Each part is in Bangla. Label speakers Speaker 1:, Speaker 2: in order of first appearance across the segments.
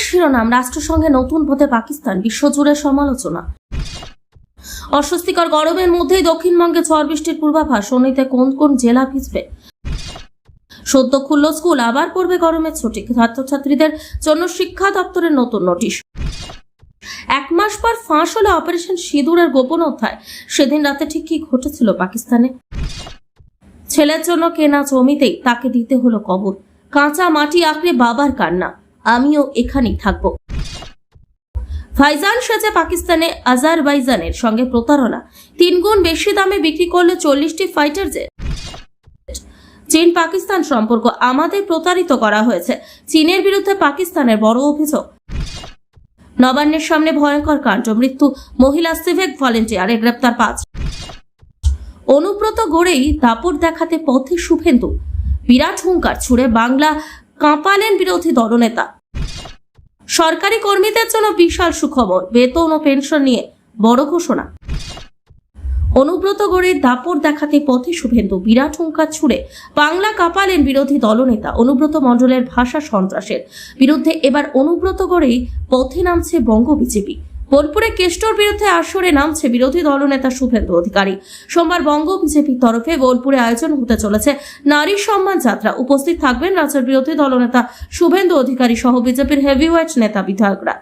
Speaker 1: শিরোনাম, রাষ্ট্রসংঘে নতুন পথে পাকিস্তান, বিশ্বজুড়ে সমালোচনা। অস্বস্তিকর গরমের মধ্যেই দক্ষিণবঙ্গে ঝড় বৃষ্টির পূর্বাভাস, শনিতে কোন কোন জেলা ভিজবে? সদ্য খুলল স্কুল, আবার পড়বে গরমের ছুটি। ছাত্রছাত্রীদের জন্য শিক্ষা দপ্তরের নতুন নোটিশ। এক মাস পর ফাঁস হলো অপারেশন সিঁদুরের গোপন অধ্যায়। সেদিন রাতে ঠিক কি ঘটেছিল পাকিস্তানে? ছেলের জন্য কেনা জমিতেই তাকে দিতে হলো কবর। কাঁচা মাটি আঁকড়ে বাবার কান্না। আমিও এখানেই থাকব। ফাইজান সেজে পাকিস্তানে আজারবাইজানের সঙ্গে প্রতারণা। তিন গুণ বেশি দামে বিক্রি করল চল্লিশটি ফাইটার জেট। চীন পাকিস্তান সম্পর্ক আমাদের প্রতারিত করা হয়েছে। চীনের বিরুদ্ধে পাকিস্তানের বড় অভিযোগ। নবান্নের সামনে ভয়ঙ্কর কাণ্ড। মৃত্যু মহিলা সিভিক ভলেন্টিয়ারে গ্রেপ্তার পাঁচ। অনুব্রত গড়েই দাপট দেখাতে পথে শুভেন্দু। বিরাট হুঙ্কার ছুড়ে বাংলা কাঁপালেন বিরোধী দলনেতা। সরকারি কর্মীদের জন্য বিশাল সুখবর, বেতন ও পেনশন নিয়ে বড় ঘোষণা। অনুব্রত গড়ে দাপর দেখাতে পথে শুভেন্দু, বিরাট হুঙ্কার ছুড়ে বাংলা কাঁপালেন বিরোধী দলনেতা, অনুব্রত মণ্ডলের ভাষা সন্ত্রাসের। বিরুদ্ধে এবার অনুব্রত গড়েই পথে নামছে বঙ্গ বিজেপি। বোলপুরে কেষ্টর বিরুদ্ধে আসরে নামছে বিরোধী দলনেতা শুভেন্দু অধিকারী। সোমবার বঙ্গ বিজেপির তরফে বোলপুরে আয়োজন হতে চলেছে নারী সম্মান যাত্রা। উপস্থিত থাকবেন রাজ্যের বিরোধী দলনেতা শুভেন্দু অধিকারী সহ বিজেপির হেভিওয়েট নেতা বিধায়করা।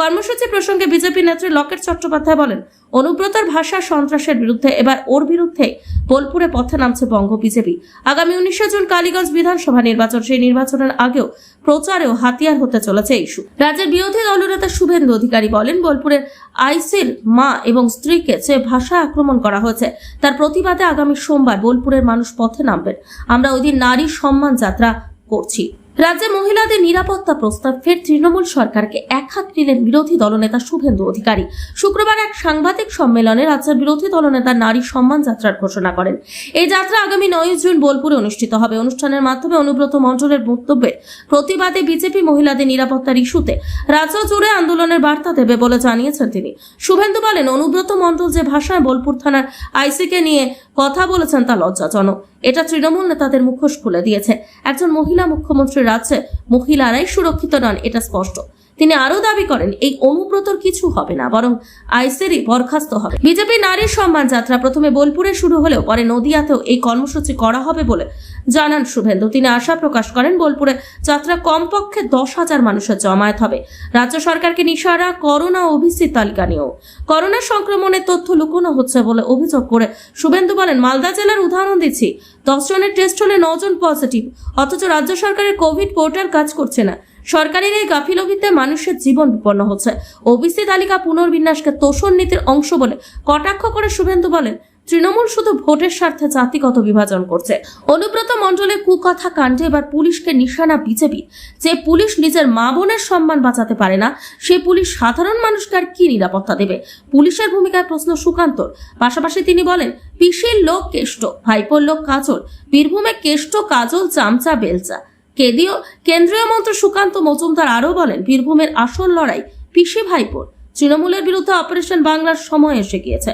Speaker 1: কর্মসূচি প্রসঙ্গে বিজেপি নেত্রী লকেট চট্টোপাধ্যায় বলেন অনুব্রতর ভাষা সন্ত্রাসের বিরুদ্ধে এবার ওর বিরুদ্ধে বোলপুরে পথে নামছে বঙ্গ বিজেপি। আগামী উনিশে জুন কালীগঞ্জ বিধানসভা নির্বাচন, সেই নির্বাচনের আগেও প্রচারেও হাতিয়ার হতে চলেছে ইস্যু রাজ্যের বিরোধী দলনেতা শুভেন্দু অধিকারী বলেন, বোলপুরের আইসির মা এবং স্ত্রীকে যে ভাষা আক্রমণ করা হয়েছে, তার প্রতিবাদে আগামী সোমবার বোলপুরের মানুষ পথে নামবেন। আমরা ওই দিন নারী সম্মান যাত্রা করছি। রাজ্যে মহিলাদের নিরাপত্তা প্রস্তাব ফের তৃণমূল সরকারকে এক হাত নিলেন বিরোধী দলনেতা শুভেন্দু অধিকারী। শুক্রবার এক সাংবাদিক সম্মেলনে রাজ্যের বিরোধী দলনেতা নারী সম্মান যাত্রার ঘোষণা করেন। এই যাত্রা আগামী নয় জুন বোলপুরে অনুষ্ঠিত হবে। অনুষ্ঠানের মাধ্যমে অনুব্রত মণ্ডলের বক্তব্যের প্রতিবাদে বিজেপি মহিলাদের নিরাপত্তার ইস্যুতে রাজ্য জুড়ে আন্দোলনের বার্তা দেবে বলে জানিয়েছেন তিনি। শুভেন্দু বলেন, অনুব্রত মণ্ডল যে ভাষায় বোলপুর থানার আইসিকে নিয়ে কথা বলেছেন তা লজ্জাজনক। এটা তৃণমূল নেতাদের মুখোশ খুলে দিয়েছে। একজন মহিলা মুখ্যমন্ত্রী রাজ্যে মহিলারাই সুরক্ষিত নন, এটা স্পষ্ট। তিনি আরও দাবি করেন, এই অনুব্রতর কিছু হবে না, বরং আইসেরই বরখাস্ত হবে। বিজেপি নারী সম্মান যাত্রা প্রথমে বোলপুরে শুরু হলেও পরে নদিয়াতেও এই কর্মসূচি করা হবে বলে জানান শুভেন্দু। তিনি আশা প্রকাশ করেন, বোলপুরে যাত্রা কমপক্ষে দশ হাজার মানুষের জমায়েত হবে। রাজ্য সরকারকে নিশারা করোনা ওবিসি তালিকা নিয়েও। করোনা সংক্রমণের তথ্য লুকোনো হচ্ছে বলে অভিযোগ করে শুভেন্দু বলেন, মালদা জেলার উদাহরণ দিচ্ছি, দশ জনের টেস্ট হলে নজন পজিটিভ, অথচ রাজ্য সরকারের কোভিড পোর্টাল কাজ করছে না। সরকারের এই গাফিলতিতে মানুষের জীবন বিপন্ন হচ্ছে। ওবিসি তালিকা পুনর্বিন্যাসকে তোষণ নীতির অংশ বলে কটাক্ষ করে শুভেন্দু বলেন, তৃণমূল শুধু ভোটের স্বার্থে জাতিগত বিভাজন করছে। অনুব্রত মণ্ডলের কুকথা কাণ্ডে এবার পুলিশকে নিশানা বিজেপি। যে পুলিশ নিজের মা বোনের সম্মান বাঁচাতে পারে না, সে পুলিশ সাধারণ মানুষকে আর কি নিরাপত্তা দেবে? পুলিশের ভূমিকায় প্রশ্ন সুকান্তর পাশাপাশি তিনি বলেন, পিসির লোক কেষ্ট, ভাইপোর লোক কাজল, বীরভূমে কেষ্ট, কাজল, চামচা, বেলচা। কেন্দ্রীয় কেন্দ্রীয় মন্ত্রী সুকান্ত মজুমদার আরও বলেন, বীরভূমের আসল লড়াই পিসি ভাইপোর। তৃণমূলের বিরুদ্ধে অপারেশন বাংলার সময় এসে গিয়েছে।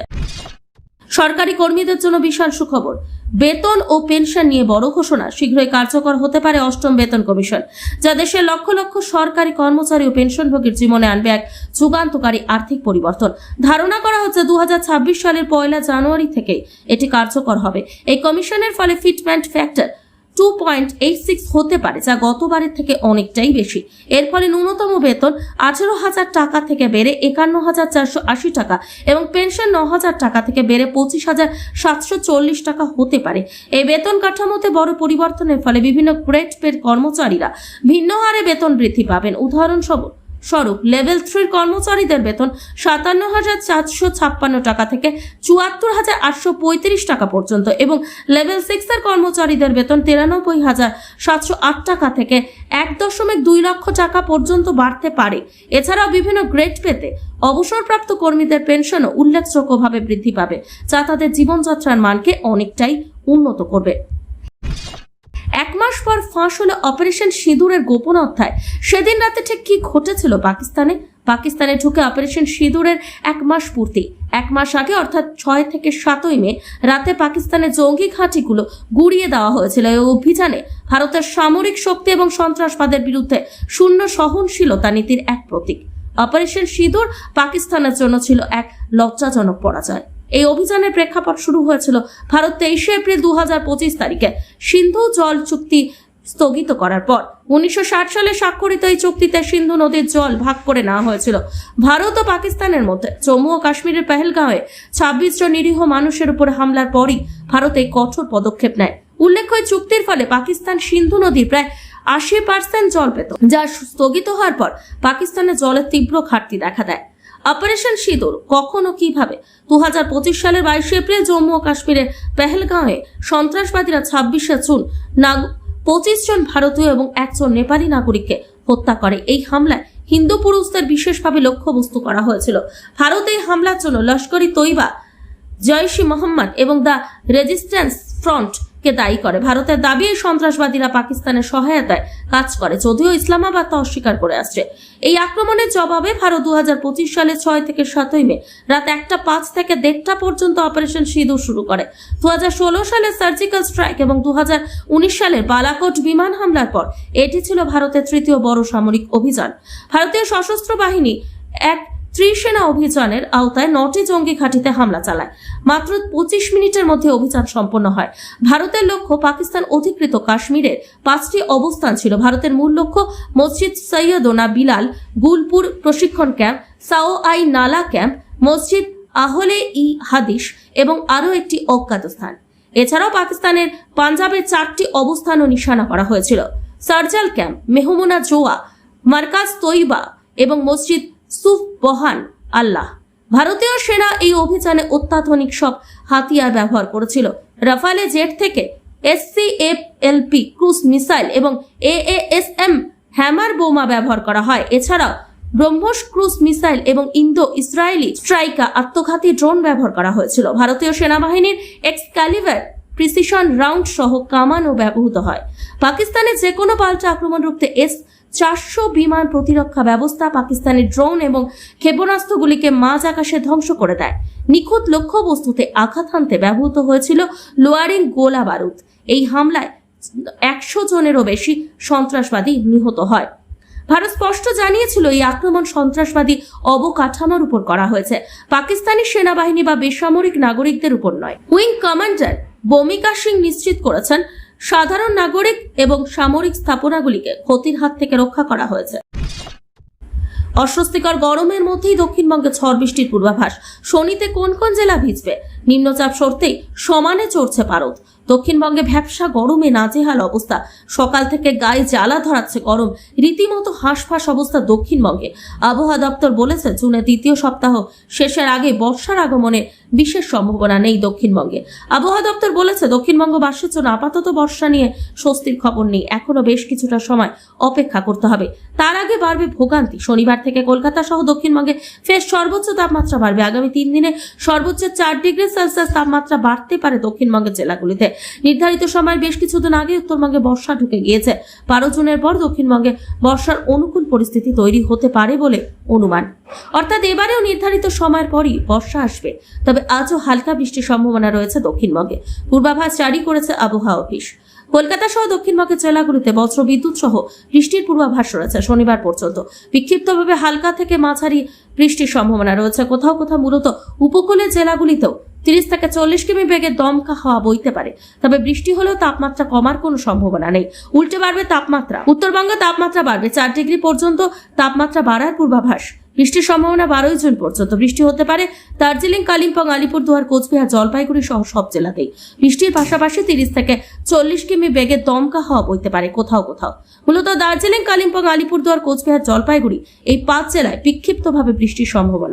Speaker 1: সরকারি কর্মীদের জন্য বিশাল সুখবর। বেতন ও পেনশন নিয়ে বড় ঘোষণা, শীঘ্রই কার্যকর হতে পারে অষ্টম বেতন কমিশন, যা দেশের লক্ষ লক্ষ সরকারি কর্মচারী ও পেনশনভোগীর জীবনে আনবে এক যুগান্তকারী আর্থিক পরিবর্তন। ধারণা করা হচ্ছে দু হাজার ছাব্বিশ সালের পয়লা জানুয়ারি থেকে এটি কার্যকর হবে। এই কমিশনের ফলে fitment factor two point eight six হতে পারে, যা গতবারের থেকে অনেকটাই বেশি। এর ফলে ন্যূনতম বেতন আঠেরো হাজার টাকা থেকে বেড়ে একান্ন হাজার চারশো আশি টাকা এবং পেনশন ন হাজার টাকা থেকে বেড়ে পঁচিশ হাজার সাতশো চল্লিশ টাকা হতে পারে। এই বেতন কাঠামোতে বড় পরিবর্তনের ফলে বিভিন্ন গ্রেড পের কর্মচারীরা ভিন্ন হারে বেতন বৃদ্ধি পাবেন। উদাহরণস্বরূপ স্বরূপ লেভেল থ্রির কর্মচারীদের বেতন সাতান্ন হাজার চারশো ছাপ্পান্ন টাকা থেকে চুয়াত্তর হাজার আটশো পঁয়ত্রিশ টাকা পর্যন্ত এবং লেভেল সিক্সের কর্মচারীদের বেতন তিরানব্বই হাজার সাতশো আট টাকা থেকে এক দশমিক দুই লক্ষ টাকা পর্যন্ত বাড়তে পারে। এছাড়াও বিভিন্ন গ্রেড পেতে অবসরপ্রাপ্ত কর্মীদের পেনশনও উল্লেখযোগ্যভাবে বৃদ্ধি পাবে, যা তাদের জীবনযাত্রার মানকে অনেকটাই উন্নত করবে। মাস পর ফাঁস হলো অপারেশন সিঁদুরের গোপন অধ্যায়। সেদিন রাতে ঠিক কি ঘটেছিল পাকিস্তানে? পাকিস্তানে ঢুকে অপারেশন সিঁদুরের এক মাস পূর্তি। এক মাস আগে, অর্থাৎ ছয় থেকে সাতই মে, রাতে পাকিস্তানের জঙ্গি ঘাঁটিগুলো গুড়িয়ে দেওয়া হয়েছিল এই অভিযানে। ভারতের সামরিক শক্তি এবং সন্ত্রাসবাদের বিরুদ্ধে শূন্য সহনশীলতা নীতির এক প্রতীক। অপারেশন সিঁদুর পাকিস্তানের জন্য ছিল এক লজ্জাজনক পরাজয়। এই অভিযানের প্রেক্ষাপট শুরু হয়েছিল ভারত তেইশে এপ্রিল দু হাজার পঁচিশ তারিখে। সিন্ধু জল চুক্তি স্থগিত করার পর উনিশশো ষাট সালে স্বাক্ষরিত এই চুক্তিতে সিন্ধু নদীর জল ভাগ করে নেওয়া হয়েছিল। ভারত ও পাকিস্তানের মধ্যে জম্মু ও কাশ্মীরের পেহেলগাঁওয়ে ছাব্বিশ জন নিরীহ মানুষের উপর হামলার পরই ভারত এই কঠোর পদক্ষেপ নেয়। উল্লেখ্য চুক্তির ফলে পাকিস্তান সিন্ধু নদীর প্রায় আশি পার্সেন্ট জল পেত, যা স্থগিত হওয়ার পর পাকিস্তানের জলের তীব্র ঘাটতি দেখা দেয়। অপারেশন সিঁদুর, কখন ও কীভাবে? দু হাজার পঁচিশ সালের বাইশে এপ্রিল জম্মু ও কাশ্মীরের পেহেলগাঁওয়ে সন্ত্রাসবাদীরা ছাব্বিশে জুন নাগ, পঁচিশ জন ভারতীয় এবং একজন নেপালি নাগরিককে হত্যা করে। এই হামলায় হিন্দু পুরুষদের বিশেষভাবে লক্ষ্যবস্তু করা হয়েছিল। ভারত এই হামলার জন্য লস্করি তৈবা জয়সি মোহাম্মদ এবং দ্য রেজিস্ট্যান্স ফ্রন্ট কে দায়ী করে? ভারতের দাবি, এই সন্ত্রাসবাদীরা পাকিস্তানের সহায়তায় কাজ করে, যদিও ইসলামাবাদ তা অস্বীকার করে আসছে। এই আক্রমণের জবাবে ভারত দু সালে ছয় থেকে সাতই মে রাত একটা পাঁচ থেকে দেড়টা পর্যন্ত অপারেশন সিঁদুর শুরু করে। দু হাজার ষোলো সালে সার্জিক্যাল স্ট্রাইক এবং দু সালের বালাকোট বিমান হামলার পর এটি ছিল ভারতের তৃতীয় বড় সামরিক অভিযান। ভারতীয় সশস্ত্র বাহিনী এক ত্রিসেনা অভিযানের আওতায় নটি জঙ্গি ঘাঁটিতে হামলা চালায়। মাত্র পঁচিশ মিনিটের মধ্যে অভিযান সম্পন্ন হয়। ভারতের লক্ষ্য পাকিস্তান অধিকৃত কাশ্মীরের পাঁচটি অবস্থান ছিল। ভারতের মূল লক্ষ্য মসজিদ সৈয়দোনা বিলাল, গুলপুর প্রশিক্ষণ ক্যাম্প, সাও আই নালা ক্যাম্প, মসজিদ আহলে ই হাদিস এবং আরও একটি অজ্ঞাত স্থান। এছাড়াও পাকিস্তানের পাঞ্জাবের চারটি অবস্থানও নিশানা করা হয়েছিল। সার্জাল ক্যাম্প, মেহমুনা জোয়া, মার্কাজ তৈবা এবং মসজিদ সুফ বহান আল্লাহ। ভারতীয় সেনা এই অভিযানে অত্যাধুনিক সব হাতিয়ার ব্যবহার করেছিল। রাফালে জেট থেকে এসসিএফএলপি ক্রুজ মিসাইল এবং এএএসএম হ্যামার বোমা ব্যবহার করা হয়। এছাড়াও ব্রহ্মস ক্রুজ মিসাইল এবং ইন্দো ইসরায়েলি স্ট্রাইকা আত্মঘাতী ড্রোন ব্যবহার করা হয়েছিল। ভারতীয় সেনাবাহিনীর এক্সক্যালিভার প্রিসিশন রাউন্ড সহ কামানও ব্যবহৃত হয়। পাকিস্তানে যে কোনো পাল্টা আক্রমণ রুখতে এস চারশো বিমান প্রতিরক্ষা ব্যবস্থা পাকিস্তানের ড্রোন এবং ক্ষেপণাস্ত্রগুলিকে মাঝ আকাশে ধ্বংস করে দেয়। নিখুঁত লক্ষ্যবস্তুতে আঘাত হানতে ব্যবহৃত হয়েছিল লোয়ারিং গোলা বারুদ। এই হামলায় একশো জনেরও বেশি সন্ত্রাসবাদী নিহত হয়। ভারত স্পষ্ট জানিয়েছিল এই আক্রমণ সন্ত্রাসবাদী অবকাঠামোর উপর করা হয়েছে। পাকিস্তানি সেনাবাহিনী বা বেসামরিক নাগরিকদের উপর নয়। উইং কমান্ডার বমিকা সিং নিশ্চিত করেছেন সাধারণ নাগরিক এবং সামরিক স্থাপনাগুলিকে ক্ষতির হাত থেকে রক্ষা করা হয়েছে। অস্বস্তিকর গরমের মধ্যেই দক্ষিণবঙ্গে ঝড় বৃষ্টির পূর্বাভাস। শনিতে কোন কোন জেলা ভিজবে? নিম্নচাপ সরতেই সমানে চড়ছে পারদ। দক্ষিণবঙ্গে ভ্যাবসা গরমে নাজেহাল অবস্থা। সকাল থেকে গায়ে জ্বালা ধরাচ্ছে গরম। রীতিমতো হাঁসফাঁস অবস্থা দক্ষিণবঙ্গে। আবহাওয়া দপ্তর বলেছে, জুনের দ্বিতীয় সপ্তাহ শেষের আগে বর্ষার আগমনের বিশেষ সম্ভাবনা নেই দক্ষিণবঙ্গে। আবহাওয়া দপ্তর বলেছে, দক্ষিণবঙ্গ দক্ষিণবঙ্গবাসীর জন্য আপাতত বর্ষা নিয়ে স্বস্তির খবর নেই। এখনও বেশ কিছুটা সময় অপেক্ষা করতে হবে। তার আগে বাড়বে ভোগান্তি। শনিবার থেকে কলকাতা সহ দক্ষিণবঙ্গে ফের সর্বোচ্চ তাপমাত্রা বাড়বে। আগামী তিন দিনে সর্বোচ্চ চার ডিগ্রি সেলসিয়াস তাপমাত্রা বাড়তে পারে দক্ষিণবঙ্গের জেলাগুলিতে। নির্ধারিত সময়ের বেশ কিছুদিন আগে উত্তরবঙ্গে বর্ষা ঢুকে গিয়েছে। বারো জুনের পর দক্ষিণবঙ্গে বর্ষার অনুকূল পরিস্থিতি তৈরি হতে পারে বলে অনুমান। অর্থাৎ এবারেও নির্ধারিত সময়ের পরই বর্ষা আসবে। তবে আজও হালকা বৃষ্টির সম্ভাবনা রয়েছে দক্ষিণবঙ্গে। পূর্বাভাস জারি করেছে আবহাওয়া অফিস। কলকাতা সহ দক্ষিণবঙ্গের জেলাগুলিতে বজ্র বিদ্যুৎ সহ বৃষ্টির পূর্বাভাস রয়েছে শনিবার পর্যন্ত। বিক্ষিপ্তভাবে হালকা থেকে মাঝারি বৃষ্টির সম্ভাবনা রয়েছে। কোথাও কোথাও মূলত উপকূলের জেলাগুলিতেও তিরিশ থেকে চল্লিশ কিমি বেগে দমকা হাওয়া বইতে পারে। তবে বৃষ্টি হলেও তাপমাত্রা কমার কোনো সম্ভাবনা নেই। উল্টে বাড়বে তাপমাত্রা। উত্তরবঙ্গে তাপমাত্রা বাড়বে। চার ডিগ্রি পর্যন্ত তাপমাত্রা বাড়ার পূর্বাভাস। বৃষ্টির সম্ভাবনা বারোই জুন পর্যন্ত বৃষ্টি হতে পারে। দার্জিলিং, কালিম্পং, আলিপুরদুয়ার, কোচবিহার, জলপাইগুড়ি সহ সব জেলাতেই। বৃষ্টির পাশাপাশি তিরিশ থেকে চল্লিশ কিমি বেগে দমকা হওয়া বইতে পারে কোথাও কোথাও। মূলত দার্জিলিং, কালিম্পং, আলিপুরদুয়ার, কোচবিহার, জলপাইগুড়ি এই পাঁচ জেলায় বিক্ষিপ্তভাবে বৃষ্টির সম্ভাবনা।